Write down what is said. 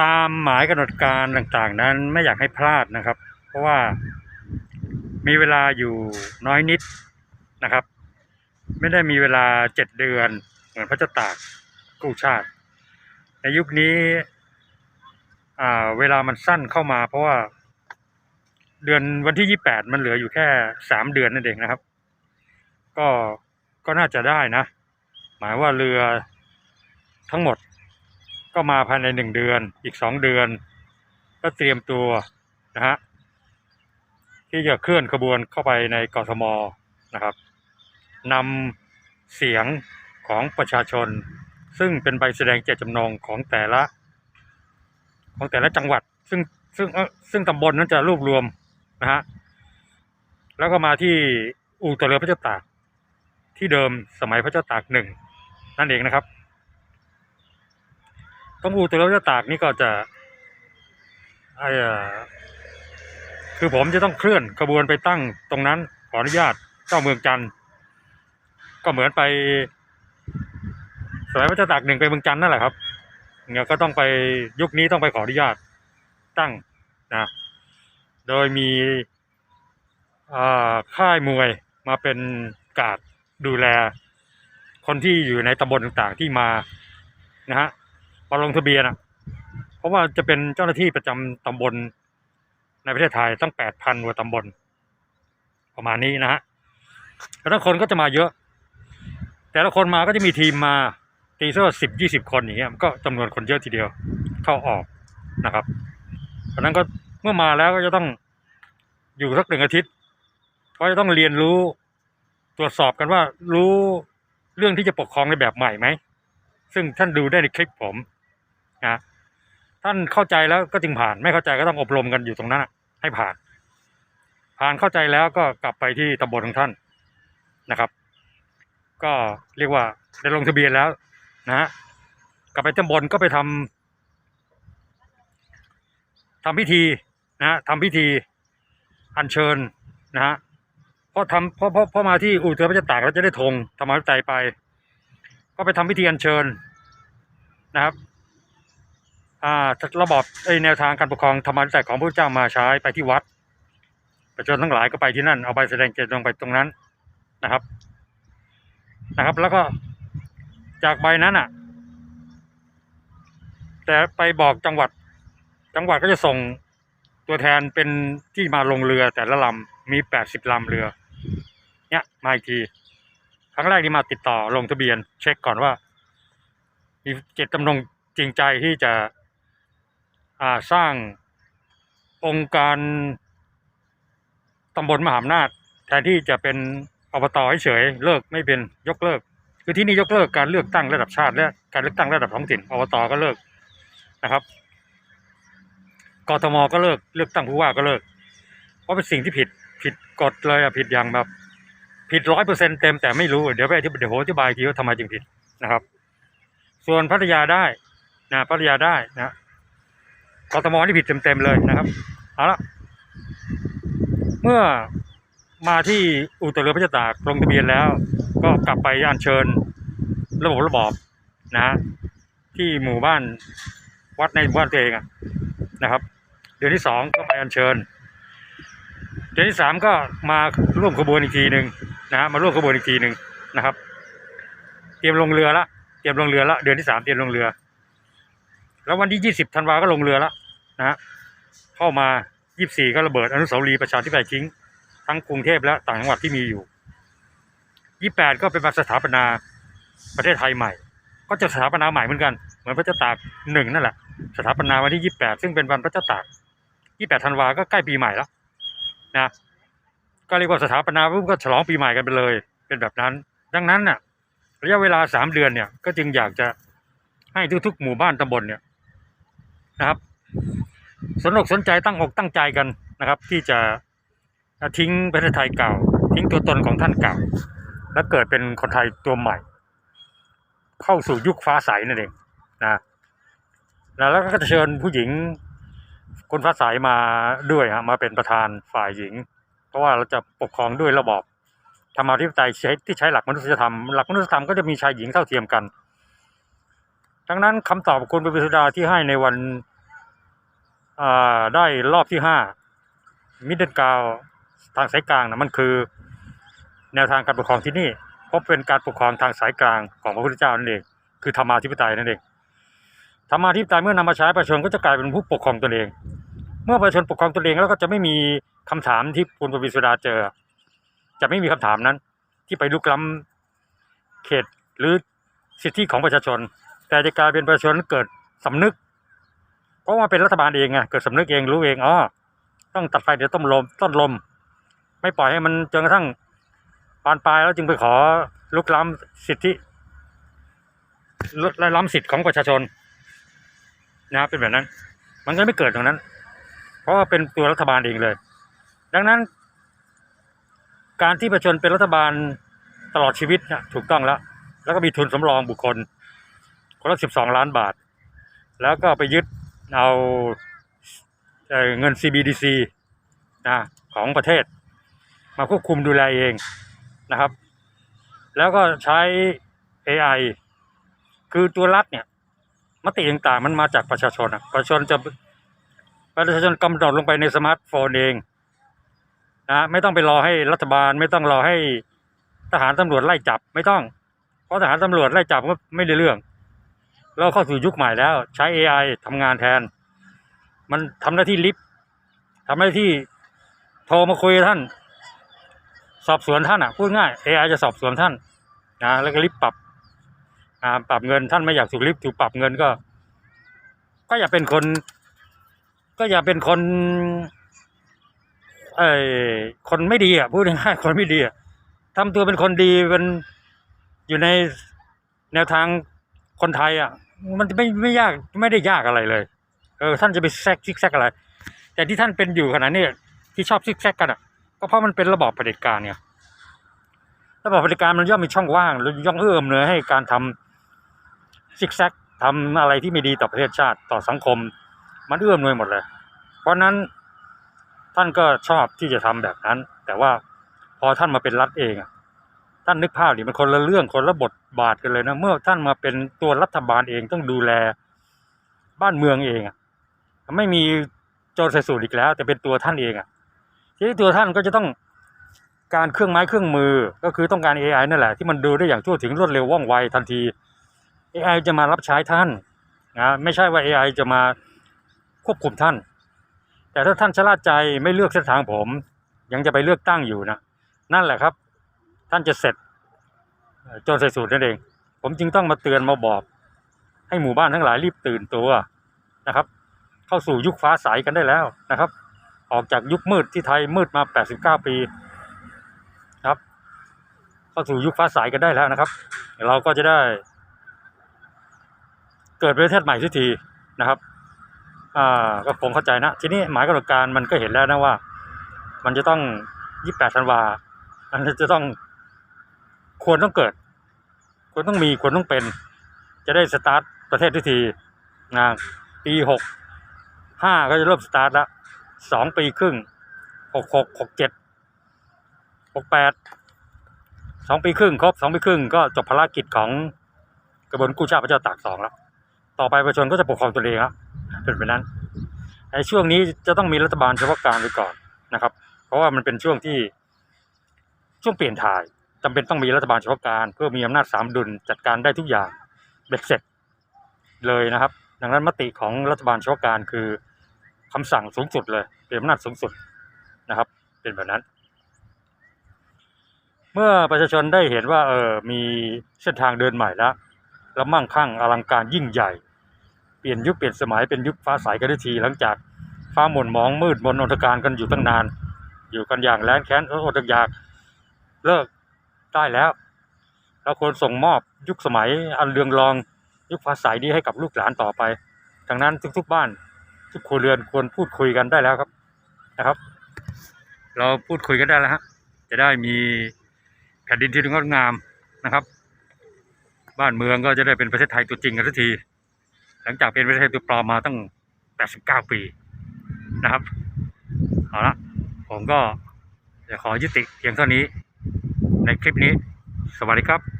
ตามหมายกำหนดการต่างๆ นั้นไม่อยากให้พลาดนะครับ เพราะว่ามีเวลาอยู่น้อยนิดนะครับ ไม่ได้มีเวลาเจ็ดเดือนเหมือนพระเจ้าตากกู้ชาติ ในยุคนี้อ่าเวลามันสั้นเข้ามา เพราะว่าเดือนวันที่ยี่แปดมันเหลืออยู่แค่สามเดือนนั่นเองนะครับ ก็ก็น่าจะได้นะ หมายว่าเรือทั้งหมด ก็มาภายในหนึ่งเดือนอีกสองเดือน ก็เตรียมตัวนะฮะที่จะเคลื่อนขบวนเข้าไปในกทมนะครับนำเสียงของประชาชน ซึ่งเป็นใบแสดงเจตจำนงของแต่ละ ของแต่ละจังหวัด ซึ่งซึ่งซึ่งตำบลนั้นจะรวบรวมนะฮะแล้วก็มาที่อู่ตะเรือพระเจ้าตากที่เดิมสมัยพระเจ้าตากหนึ่งนั่นเองนะครับ ตรงอู่ตะเรือพระเจ้าตากนี่ก็จะไอ้คือผมจะต้องเคลื่อนขบวนไปตั้งตรงนั้นขออนุญาตเจ้าเมืองจันทร์ก็เหมือนไปสมัยพระเจ้าตากหนึ่งไปเมืองจันทร์นั่นแหละครับเนี่ยก็ต้องไปยุคนี้ต้องไปขออนุญาตตั้งนะโดยมีค่ายมวยมาเป็นการดดูแล คนที่อยู่ในตำบลต่างๆที่มานะฮะ มาลงทะเบียนอะเพราะว่าจะเป็นเจ้าหน้าที่ประจำตำบลในประเทศไทยตั้งแปดพันกว่าตำบล ประมาณนี้นะฮะแล้วทั้งคนก็จะมาเยอะ แต่ละคนมาก็จะมีทีมมาตีซะว่าสิบยี่สิบคนอย่างเงี้ยก็จำนวนคนเยอะทีเดียวเข้าออกนะครับเพราะฉะนั้นก็เมื่อมาแล้วก็จะต้องอยู่สักหนึ่งอาทิตย์เพราะจะต้องเรียนรู้ตรวจสอบกันว่ารู้เรื่องที่จะปกครองในแบบใหม่ไหม ซึ่งท่านดูได้ในคลิปผม นะท่านเข้าใจแล้วก็จึงผ่าน ไม่เข้าใจก็ต้องอบรมกันอยู่ตรงนั้นให้ผ่าน ผ่านเข้าใจแล้วก็กลับไปที่ตำบลของท่านนะครับ ก็เรียกว่าได้ลงทะเบียนแล้วนะฮะกลับไปตำบลก็ไปทำทำพิธีนะฮะทำพิธีอัญเชิญนะฮะเพราะทำเพราะเพราะพราะมาที่อู่เรือพระเจ้าตากแล้วจะได้ธงธรรมวิจัยไป ก็ไปทำพิธีอัญเชิญนะครับ ระบอบไอแนวทางการปกครองธรรมวิจัยของพระเจ้ามาใช้ไปที่วัด ประชาชนทั้งหลายก็ไปที่นั่น เอาใบแสดงเจตจำนงไปตรงนั้นนะครับ นะครับ แล้วก็จากใบนั้นอะ แต่ไปบอกจังหวัด จังหวัดก็จะส่งตัวแทนเป็นที่มาลงเรือแต่ละลำมีแปดสิบลำเรือ เนี่ยมาอีกทีครั้งแรกนี่มาติดต่อลงทะเบียน เช็คก่อนว่า มีเจตจำนงจริงใจที่จะ สร้างองค์การตำบลมหาอำนาจแทนที่จะเป็นอบตเฉยเลิกไม่เป็นยกเลิก คือที่นี่ยกเลิกการเลือกตั้งระดับชาติ และการเลือกตั้งระดับท้องถิ่นอบตก็เลิกนะครับกทมก็เลิกเลือกตั้งผู้ว่าก็เลิก เพราะเป็นสิ่งที่ผิดผิดกฎเลยอะผิดอย่างแบบผิดร้อยเปอร์เซ็นเต็มแต่ไม่รู้เดี๋ยวไปที่เดี๋ยวอธิบายอีกทีว่าทำไมจึงผิดนะครับ ส่วนพัทยาได้นะพัทยาได้นะ กทมนี่ผิดเต็มๆเลยนะครับเอาละเมื่อมาที่อู่ตะเรือพระเจ้าตากลงทะเบียนแล้ว ก็กลับไปอัญเชิญระบบระบอบนะที่หมู่บ้านวัดในหมู่บ้านตัวเองนะครับ เดือนที่สองก็ไปอัญเชิญ เดือนที่สามก็มาร่วมขบวนอีกทีหนึ่งนะฮะมาร่วมขบวนอีกทีหนึ่งนะครับ เตรียมลงเรือละเตรียมลงเรือละเดือนที่สามเตรียมลงเรือ แล้ววันที่ยี่สิบธันวาก็ลงเรือและนะฮะเข้ามายี่สี่ก็ระเบิดอนุสาวรีย์ประชาธิปไตยทิ้ง ทั้งกรุงเทพและต่างจังหวัดที่มีอยู่ยี่แปดก็เป็นวันสถาปนาประเทศไทยใหม่ ก็จะสถาปนาใหม่เหมือนกัน เหมือนพระเจ้าตากหนึ่งนั่นแหละ สถาปนาวันที่ยี่แปดซึ่งเป็นวันพระเจ้าตากยี่แปดธันวาก็ใกล้ปีใหม่แล้วนะก็เรียกว่าสถาปนาปุ๊บก็ฉลองปีใหม่กันไปเลย เป็นแบบนั้น ดังนั้นน่ะระยะเวลาสามเดือนเนี่ยก็จึงอยากจะให้ทุกๆ หมู่บ้านตำบลเนี่ย นะครับ สนอกสนใจตั้งอกตั้งใจกันนะครับ ที่จะทิ้งประเทศไทยเก่า ทิ้งตัวตนของท่านเก่า และเกิดเป็นคนไทยตัวใหม่ เข้าสู่ยุคฟ้าใสนั่นเองนะแล้วก็จะเชิญผู้หญิงคนฟ้าใสมาด้วยฮะมาเป็นประธานฝ่ายหญิง เพราะว่าเราจะปกครองด้วยระบอบธรรมาธิปไตยใช้ที่ใช้หลักมนุษยธรรม หลักมนุษยธรรมก็จะมีชายหญิงเท่าเทียมกัน ดังนั้นคำตอบของคุณปริสุดาที่ให้ในวันได้รอบที่ห้ามิดเดิลกาวทางสายกลางนะมันคือ แนวทางการปกครองที่นี่เพราะเป็นการปกครองทางสายกลางของพระพุทธเจ้านั่นเองคือธรรมาธิปไตยนั่นเองธรรมาธิปไตยเมื่อนำมาใช้ประชาชนก็จะกลายเป็นผู้ปกครองตนเอง เมื่อประชาชนปกครองตนเองแล้วก็จะไม่มีคำถามที่คุณปวีสุดาเจอ จะไม่มีคำถามนั้น ที่ไปลุกล้ำเขตหรือสิทธิของประชาชน แต่จะกลายเป็นประชาชนเกิดสำนึกเพราะว่าเป็นรัฐบาลเองไงเกิดสำนึกเองรู้เองอ๋อต้องตัดไฟเดี๋ยวต้นลมต้นลม ไม่ปล่อยให้มันจนกระทั่งปานปลายแล้วจึงไปขอลุกล้ำสิทธิลุกล้ำสิทธิของประชาชนนะเป็นแบบนั้น มันก็ไม่เกิดตรงนั้น เพราะว่าเป็นตัวรัฐบาลเองเลย ดังนั้น การที่ประชาชนเป็นรัฐบาลตลอดชีวิตนะถูกต้องแล้ว แล้วก็มีทุนสำรองบุคคล คนละสิบสองล้านบาท แล้วก็ไปยึดเอาเอเงิน CBDC นะของประเทศ มาควบคุมดูแลเองนะครับ แล้วก็ใช้ AI คือตัวรัฐเนี่ยมติต่างๆมันมาจากประชาชนอะประชาชนจะประชาชนกำหนดลงไปในสมาร์ทโฟนเองนะไม่ต้องไปรอให้รัฐบาล ไม่ต้องรอให้ทหารตำรวจไล่จับไม่ต้อง เพราะทหารตำรวจไล่จับก็ไม่ได้เรื่อง เราเข้าสู่ยุคใหม่แล้วใช้ AI ทำงานแทน มันทำหน้าที่ลิฟต์ทำหน้าที่โทรมาคุยกับท่าน สอบสวนท่านอะพูดง่าย AI จะสอบสวนท่านนะแล้วก็ลิฟต์ปรับอ่าปรับเงินท่านไม่อยากถูกลิฟต์ถูกปรับเงินก็ ก็อย่าเป็นคน ก็อย่าเป็นคนเอ่อคนไม่ดีอะพูดง่ายคนไม่ดีอะทำตัวเป็นคนดีเป็นอยู่ในแนวทาง คนไทยอะ มันไม่ไม่ยากไม่ได้ยากอะไรเลย เออท่านจะไปแซกซิกแซกอะไร แต่ที่ท่านเป็นอยู่ขนาดนี้ที่ชอบซิกแซกกันอะก็เพราะมันเป็นระบอบเผด็จการเนี่ยระบอบเผด็จการมันย่อมมีช่องว่างหรือย่อมเอื้อมเนยให้การทำซิกแซกทำอะไรที่ไม่ดีต่อประเทศชาติต่อสังคม มันเอื้อมหน่วยหมดเลย เพราะนั้นท่านก็ชอบที่จะทำแบบนั้น แต่ว่าพอท่านมาเป็นรัฐเองอะ ท่านนึกภาพดิมันคนละเรื่องคนละบทบาทกันเลยนะ เมื่อท่านมาเป็นตัวรัฐบาลเองต้องดูแลบ้านเมืองเองอะไม่มีโจรใส่สูตรอีกแล้ว แต่เป็นตัวท่านเองอะทีนี้ตัวท่านก็จะต้องการเครื่องไม้เครื่องมือก็คือต้องการ AI นั่นแหละที่มันดูได้อย่างทั่วถึงรวดเร็วว่องไวทันที AI จะมารับใช้ท่านนะไม่ใช่ว่า AI จะมาควบคุมท่าน แต่ถ้าท่านชะล่าใจไม่เลือกเส้นทางผม ยังจะไปเลือกตั้งอยู่นะ นั่นแหละครับ ท่านจะเสร็จจนใส่สูตรนั่นเอง ผมจึงต้องมาเตือนมาบอก ให้หมู่บ้านทั้งหลายรีบตื่นตัวนะครับ เข้าสู่ยุคฟ้าใสกันได้แล้วนะครับ ออกจากยุคมืดที่ไทยมืดมา 89 ปีครับ เข้าสู่ยุคฟ้าใสกันได้แล้วนะครับ เราก็จะได้ เกิดประเทศใหม่สักทีนะครับอ่าก็ผมเข้าใจนะ ทีนี้หมายกำหนดการมันก็เห็นแล้วนะว่า มันจะต้อง 28ธันวามันจะต้อง ควรต้องเกิด ควรต้องมีควรต้องเป็น จะได้สตาร์ทประเทศทันทีนะปีหกห้าก็จะเริ่มสตาร์ทละสองปีครึ่งหกหกหกเจ็ดหกแปดสองปีครึ่งครบสองปีครึ่งก็จบภารกิจของกระบวนกู้ชาติพระเจ้าตากสองแล้วต่อไปประชาชนก็จะปกครองตัวเองครับเป็นแบบนั้นในช่วงนี้จะต้องมีรัฐบาลเฉพาะการไปก่อนนะครับ เพราะว่ามันเป็นช่วงที่ช่วงเปลี่ยนถ่าย จำเป็นต้องมีรัฐบาลเฉพาะการ เพื่อมีอำนาจสามดุลจัดการได้ทุกอย่างเบ็ดเสร็จเลยนะครับ ดังนั้นมติของรัฐบาลเฉพาะการคือคำสั่งสูงสุดเลยเป็นอำนาจสูงสุดนะครับ เป็นแบบนั้น เมื่อประชาชนได้เห็นว่าเออมีเส้นทางเดินใหม่แล้วแล้วมั่งคั่งอลังการยิ่งใหญ่ เปลี่ยนยุคเปลี่ยนสมัยเป็นยุคฟ้าใสกันที หลังจากฟ้าหม่นมองมืดมนอนตการกันอยู่ตั้งนาน อยู่กันอย่างแร้นแค้นอดอยากเลิก ได้แล้ว เราควรส่งมอบยุคสมัยอันเรืองรอง ยุคฟ้าใสนี้ให้กับลูกหลานต่อไป ดังนั้นทุกๆบ้าน ทุกครัวเรือนควรพูดคุยกันได้แล้วครับนะครับ เราพูดคุยกันได้แล้วฮะจะได้มีแผ่นดินที่งดงามนะครับ บ้านเมืองก็จะได้เป็นประเทศไทยตัวจริงกันสักที หลังจากเป็นประเทศตัวปลอมมาตั้ง 89 ปีนะครับ เอาละผมก็จะขอยุติเพียงเท่านี้ ในคลิปนี้ สวัสดีครับ